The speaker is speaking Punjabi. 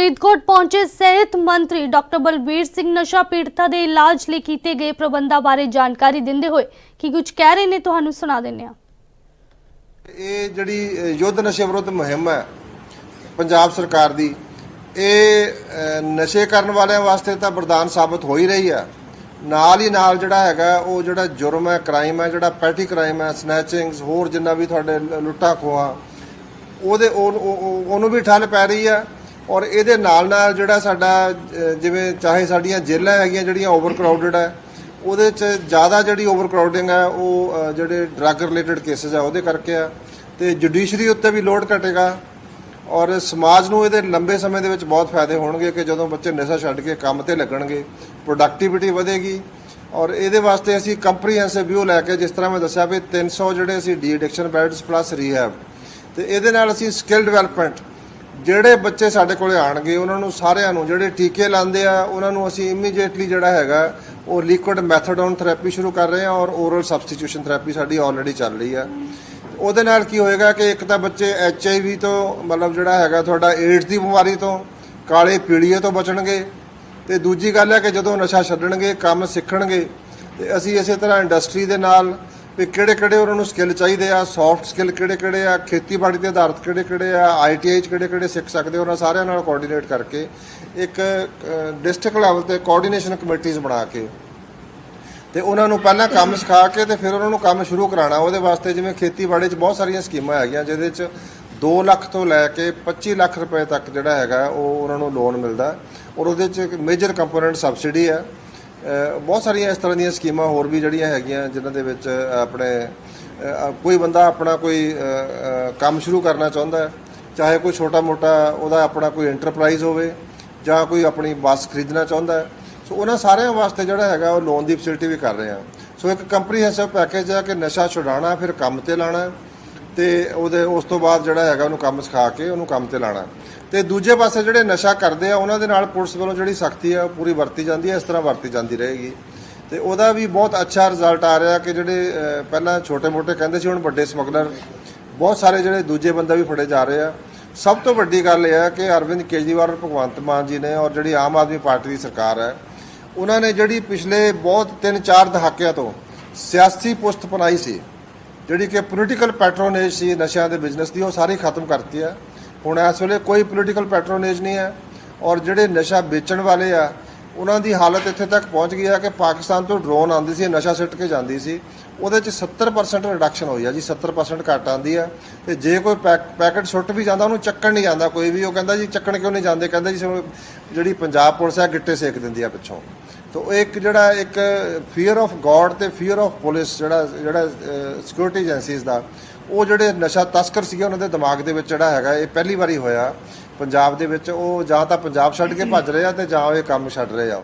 ਫਰੀਦਕੋਟ ਪਹੁੰਚੇ ਸਿਹਤ ਮੰਤਰੀ ਡਾਕਟਰ ਬਲਬੀਰ ਸਿੰਘ ਨਸ਼ਾ ਪੀੜਤਾਂ ਦੇ ਇਲਾਜ ਲਈ ਕੀਤੇ ਗਏ ਪ੍ਰਬੰਧਾਂ ਬਾਰੇ ਜਾਣਕਾਰੀ ਦਿੰਦੇ ਹੋਏ ਕੀ ਕੁਝ ਕਹਿ ਰਹੇ ਨੇ ਤੁਹਾਨੂੰ ਸੁਣਾ ਦਿੰਦੇ ਹਾਂ। ਇਹ ਜਿਹੜੀ ਯੁੱਧ ਨਸ਼ੇ ਵਿਰੁੱਧ ਮੁਹਿੰਮ ਹੈ ਪੰਜਾਬ ਸਰਕਾਰ ਦੀ, ਇਹ ਨਸ਼ੇ ਕਰਨ ਵਾਲਿਆਂ ਵਾਸਤੇ ਤਾਂ ਵਰਦਾਨ ਸਾਬਤ ਹੋ ਹੀ ਰਹੀ ਹੈ। ਨਾਲ ਹੀ ਨਾਲ ਜਿਹੜਾ ਹੈਗਾ, ਉਹ ਜਿਹੜਾ ਜੁਰਮ ਹੈ ਕ੍ਰਾਈਮ ਹੈ, ਜਿਹੜਾ ਪੈਟੀ ਕ੍ਰਾਈਮ ਹੈ ਸਨੈਚਿੰਗਸ ਹੋਰ ਜਿੰਨਾ ਵੀ ਤੁਹਾਡੇ ਲੁੱਟਾ ਲੁੱਟਾਂ ਉਹਦੇ ਉਹ- ਉਹਨੂੰ ਵੀ ਠੱਲ ਪੈ ਰਹੀ ਹੈ। ਔਰ ਇਹਦੇ ਨਾਲ ਨਾਲ ਜਿਹੜਾ ਸਾਡਾ ਜਿਵੇਂ ਚਾਹੇ ਸਾਡੀਆਂ ਜੇਲ੍ਹਾਂ ਹੈਗੀਆਂ ਜਿਹੜੀਆਂ ਓਵਰ ਕਰਾਊਡਡ ਹੈ ਉਹਦੇ ਚ ਜ਼ਿਆਦਾ ਜਿਹੜੀ ਓਵਰ ਕਰਾਊਡਿੰਗ ਹੈ ਉਹ ਜਿਹੜੇ ਡਰੱਗ ਰਿਲੇਟਡ ਕੇਸਸ ਆ, ਉਹਦੇ ਕਰਕੇ ਆ। ਤੇ ਜੁਡੀਸ਼ਰੀ ਉੱਤੇ ਵੀ ਲੋਡ ਘਟੇਗਾ ਔਰ ਸਮਾਜ ਨੂੰ ਇਹਦੇ ਲੰਬੇ ਸਮੇਂ ਦੇ ਵਿੱਚ ਬਹੁਤ ਫਾਇਦੇ ਹੋਣਗੇ ਕਿ ਜਦੋਂ ਬੱਚੇ ਨਸ਼ਾ ਛੱਡ ਕੇ ਕੰਮ ਤੇ ਲੱਗਣਗੇ ਪ੍ਰੋਡਕਟਿਵਿਟੀ ਵਧੇਗੀ ਔਰ ਇਹਦੇ ਵਾਸਤੇ ਅਸੀਂ ਕੰਪਰੀਹੈਂਸਿਵ ਵਿਊ ਲੈ ਕੇ ਜਿਸ ਤਰ੍ਹਾਂ ਮੈਂ ਦੱਸਿਆ ਵੀ 300 ਜਿਹੜੇ ਅਸੀਂ de addiction beds plus rehab ਤੇ ਇਹਦੇ ਨਾਲ ਅਸੀਂ ਸਕਿੱਲ ਡਿਵੈਲਪਮੈਂਟ ਜਿਹੜੇ ਬੱਚੇ ਸਾਡੇ ਕੋਲੇ ਆਣਗੇ, ਉਹਨਾਂ ਨੂੰ ਸਾਰਿਆਂ ਨੂੰ ਜਿਹੜੇ ਟੀਕੇ ਲਾਉਂਦੇ ਆ, ਉਹਨਾਂ ਨੂੰ ਅਸੀਂ ਇਮੀਡੀਏਟਲੀ ਜਿਹੜਾ ਹੈਗਾ, ਉਹ ਲਿਕੁਇਡ ਮੈਥਡੋਨ ਥੈਰੇਪੀ ਸ਼ੁਰੂ ਕਰ ਰਹੇ ਹਾਂ ਔਰ ਓਰਲ ਸਬਸਟੀਟਿਊਸ਼ਨ ਥੈਰੇਪੀ ਸਾਡੀ ਆਲਰੇਡੀ ਚੱਲ ਰਹੀ ਆ। ਉਹਦੇ ਨਾਲ ਕੀ ਹੋਏਗਾ ਕਿ ਇੱਕ ਤਾਂ ਬੱਚੇ ਐਚ ਆਈ ਵੀ ਤੋਂ, ਮਤਲਬ ਜਿਹੜਾ ਹੈਗਾ ਤੁਹਾਡਾ ਏਡਸ ਦੀ ਬਿਮਾਰੀ ਤੋਂ, ਕਾਲੇ ਪੀਲੀਏ ਤੋਂ ਬਚਣਗੇ। ਤੇ ਦੂਜੀ ਗੱਲ ਹੈ ਕਿ ਜਦੋਂ ਨਸ਼ਾ ਛੱਡਣਗੇ, ਕੰਮ ਸਿੱਖਣਗੇ, ਤੇ ਅਸੀਂ ਇਸੇ ਤਰ੍ਹਾਂ ਇੰਡਸਟਰੀ ਦੇ ਨਾਲ ਵੀ ਕਿਹੜੇ ਕਿਹੜੇ ਉਹਨਾਂ ਨੂੰ ਸਕਿੱਲ ਚਾਹੀਦੇ ਆ ਸੌਫਟ ਸਕਿੱਲ ਕਿਹੜੇ ਕਿਹੜੇ ਆ, ਖੇਤੀਬਾੜੀ ਦੇ ਆਧਾਰਿਤ ਕਿਹੜੇ ਕਿਹੜੇ ਆ ਆਈਟੀਆਈ ਚ ਕਿਹੜੇ ਕਿਹੜੇ ਸਿੱਖ ਸਕਦੇ ਉਹਨਾਂ ਸਾਰਿਆਂ ਨਾਲ ਕੋਆਰਡੀਨੇਟ ਕਰਕੇ ਇੱਕ ਡਿਸਟ੍ਰਿਕਟ ਲੈਵਲ ਤੇ ਕੋਆਰਡੀਨੇਸ਼ਨ ਕਮੇਟੀਆਂ ਬਣਾ ਕੇ ਤੇ ਉਹਨਾਂ ਨੂੰ ਪਹਿਲਾਂ ਕੰਮ ਸਿਖਾ ਕੇ ਤੇ ਫਿਰ ਉਹਨਾਂ ਨੂੰ ਕੰਮ ਸ਼ੁਰੂ ਕਰਾਉਣਾ। ਉਹਦੇ ਵਾਸਤੇ ਜਿਵੇਂ ਖੇਤੀਬਾੜੀ 'ਚ ਬਹੁਤ ਸਾਰੀਆਂ ਸਕੀਮਾਂ ਹੈਗੀਆਂ, ਜਿਹਦੇ 'ਚ 2 ਲੱਖ ਤੋਂ ਲੈ ਕੇ 25 ਲੱਖ ਰੁਪਏ ਤੱਕ ਜਿਹੜਾ ਹੈਗਾ, ਉਹ ਉਹਨਾਂ ਨੂੰ ਲੋਨ ਮਿਲਦਾ। ਔਰ ਉਹਦੇ 'ਚ ਇੱਕ ਮੇਜਰ ਕੰਪੋਨੈਂਟ ਸਬਸਿਡੀ ਹੈ। ਬਹੁਤ ਸਾਰੀਆਂ ਇਸ ਤਰ੍ਹਾਂ ਦੀਆਂ ਸਕੀਮਾਂ ਹੋਰ ਵੀ ਜਿਹੜੀਆਂ ਹੈਗੀਆਂ ਜਿਨ੍ਹਾਂ ਦੇ ਵਿੱਚ ਆਪਣੇ ਕੋਈ ਬੰਦਾ ਆਪਣਾ ਕੋਈ ਕੰਮ ਸ਼ੁਰੂ ਕਰਨਾ ਚਾਹੁੰਦਾ ਹੈ, ਚਾਹੇ ਕੋਈ ਛੋਟਾ ਮੋਟਾ ਉਹਦਾ ਆਪਣਾ ਕੋਈ ਐਂਟਰਪ੍ਰਾਈਜ਼ ਹੋਵੇ ਜਾਂ ਕੋਈ ਆਪਣੀ ਬੱਸ ਖਰੀਦਣਾ ਚਾਹੁੰਦਾ ਹੈ। ਸੋ ਉਹਨਾਂ ਸਾਰਿਆਂ ਵਾਸਤੇ ਜਿਹੜਾ ਹੈਗਾ ਉਹ ਲੋਨ ਦੀ ਫੈਸਿਲਿਟੀ ਵੀ ਕਰ ਰਹੇ ਆ ਸੋ ਇੱਕ ਕੰਪਰੀਹੈਂਸਿਵ ਪੈਕੇਜ ਹੈ ਕਿ ਨਸ਼ਾ ਛੁਡਾਉਣਾ, ਫਿਰ ਕੰਮ ਤੇ ਲਾਣਾ ਤੇ ਉਹਦੇ ਉਸ ਤੋਂ ਬਾਅਦ ਜਿਹੜਾ ਹੈਗਾ ਉਹਨੂੰ ਕੰਮ ਸਿਖਾ ਕੇ ਉਹਨੂੰ ਕੰਮ ਤੇ ਲਾਣਾ। ਤੇ ਦੂਜੇ ਪਾਸੇ ਜਿਹੜੇ ਨਸ਼ਾ ਕਰਦੇ ਆ, ਉਹਨਾਂ ਦੇ ਨਾਲ ਪੁਲਿਸ ਵੱਲੋਂ ਜਿਹੜੀ ਸਖਤੀ ਆ, ਉਹ ਪੂਰੀ ਵਰਤੀ ਜਾਂਦੀ ਹੈ ਇਸ ਤਰ੍ਹਾਂ ਵਰਤੀ ਜਾਂਦੀ ਰਹੇਗੀ। ਤੇ ਉਹਦਾ ਵੀ ਬਹੁਤ ਅੱਛਾ ਰਿਜ਼ਲਟ ਆ ਰਿਹਾ ਕਿ ਜਿਹੜੇ ਪਹਿਲਾਂ ਛੋਟੇ-ਮੋਟੇ ਕਹਿੰਦੇ ਸੀ, ਹੁਣ ਵੱਡੇ ਸਮਗਲਰ, ਬਹੁਤ ਸਾਰੇ ਜਿਹੜੇ ਦੂਜੇ ਬੰਦਾ ਵੀ ਫੜੇ ਜਾ ਰਹੇ ਆ। ਸਭ ਤੋਂ ਵੱਡੀ ਗੱਲ ਇਹ ਹੈ ਕਿ ਅਰਵਿੰਦ ਕੇਜਰੀਵਾਲ ਔਰ ਭਗਵੰਤ ਮਾਨ ਜੀ ਨੇ ਔਰ ਜਿਹੜੀ ਆਮ ਆਦਮੀ ਪਾਰਟੀ ਦੀ ਸਰਕਾਰ ਹੈ, ਉਹਨਾਂ ਨੇ ਜਿਹੜੀ ਪਿਛਲੇ ਬਹੁਤ 3-4 ਦਹਾਕਿਆਂ ਤੋਂ ਸਿਆਸੀ ਪੁਸਤ ਪਨਾਈ ਸੀ। ਜਿਹੜੀ ਕਿ ਪੋਲੀਟੀਕਲ ਪੈਟਰੋਨੇਜ ਸੀ ਨਸ਼ਿਆਂ ਦੇ ਬਿਜ਼ਨਸ ਦੀ, ਉਹ ਸਾਰੀ ਖਤਮ ਕਰਤੀ ਹੈ ਹੁਣ ਇਸ ਵੇਲੇ ਕੋਈ ਪੋਲੀਟੀਕਲ ਪੈਟਰੋਨੇਜ ਨਹੀਂ ਹੈ ਔਰ ਜਿਹੜੇ ਨਸ਼ਾ ਵੇਚਣ ਵਾਲੇ ਆ ਉਹਨਾਂ ਦੀ ਹਾਲਤ ਇੱਥੇ ਤੱਕ ਪਹੁੰਚ ਗਈ ਹੈ ਕਿ ਪਾਕਿਸਤਾਨ ਤੋਂ ਡਰੋਨ ਆਉਂਦੀ ਸੀ, ਨਸ਼ਾ ਸਿੱਟ ਕੇ ਜਾਂਦੀ ਸੀ। ਉਹਦੇ ਚ 70% ਰਿਡਕਸ਼ਨ ਹੋਈ ਆ ਜੀ 70% ਘਟ ਆਂਦੀ ਆ। ਤੇ ਜੇ ਕੋਈ ਪੈਕ- ਪੈਕਟ ਸੁੱਟ ਵੀ ਜਾਂਦਾ, ਉਹਨੂੰ ਚੱਕਣ ਨਹੀਂ ਜਾਂਦਾ ਕੋਈ ਵੀ। ਉਹ ਕਹਿੰਦਾ ਜੀ, ਚੱਕਣ ਕਿਉਂ ਨਹੀਂ ਜਾਂਦੇ? ਕਹਿੰਦਾ ਜੀ ਜਿਹੜੀ ਪੰਜਾਬ ਪੁਲਿਸ ਆ, ਗਿੱਟੇ ਸੇਕ ਦਿੰਦੀ ਆ ਪਿੱਛੋਂ। ਤੋ ਇੱਕ ਜਿਹੜਾ ਇੱਕ ਫੀਅਰ ਆਫ ਗੋਡ ਤੇ ਫੀਅਰ ਆਫ ਪੁਲਿਸ ਜਿਹੜਾ ਜਿਹੜਾ ਸਿਕਿਉਰਿਟੀ ਏਜੰਸੀਜ਼ ਦਾ ਉਹ ਜਿਹੜੇ ਨਸ਼ਾ ਤਸਕਰ ਸੀਗੇ ਉਹਨਾਂ ਦੇ ਦਿਮਾਗ ਦੇ ਵਿੱਚ ਜਿਹੜਾ ਹੈਗਾ ਇਹ ਪਹਿਲੀ ਵਾਰੀ ਹੋਇਆ। ਪੰਜਾਬ ਦੇ ਵਿੱਚ ਉਹ ਜਾਂ ਤਾਂ ਪੰਜਾਬ ਛੱਡ ਕੇ ਭੱਜ ਰਹੇ ਆ ਤੇ ਜਾਂ ਉਹ ਇਹ ਕੰਮ ਛੱਡ ਰਹੇ ਆ।